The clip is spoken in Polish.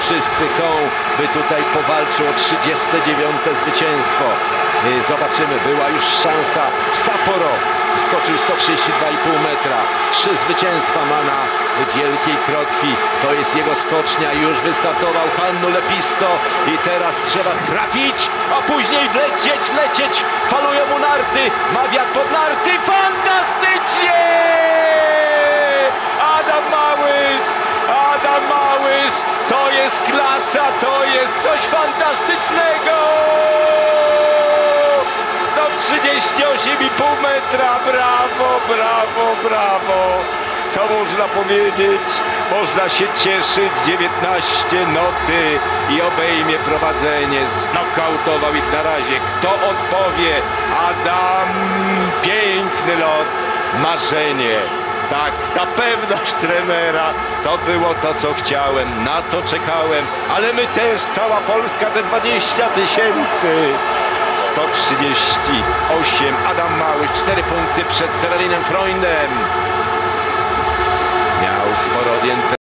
wszyscy chcą, by tutaj powalczył o 39 zwycięstwo. Zobaczymy, była już szansa w Sapporo. Skoczył 132,5 metra. Trzy zwycięstwa ma na wielkiej krokwi. To jest jego skocznia. Już wystartował Hannu Lepisto i teraz trzeba trafić, a później lecieć, lecieć. Falują mu narty. Ma pod narty. Fantastycznie! Adam Małysz! Adam Małysz! To jest klasa, to jest coś fantastycznego! 138,5 metra, brawo, brawo, brawo! Co można powiedzieć? Można się cieszyć, 19 noty i obejmie prowadzenie. Znokautował ich na razie. Kto odpowie? Adam, piękny lot, marzenie. Tak, ta pewność trenera, to było to, co chciałem, na to czekałem, ale my też, cała Polska, te 20 tysięcy. 138, Adam Małysz, 4 punkty przed Severinem Freundem. Miał sporo odjęte.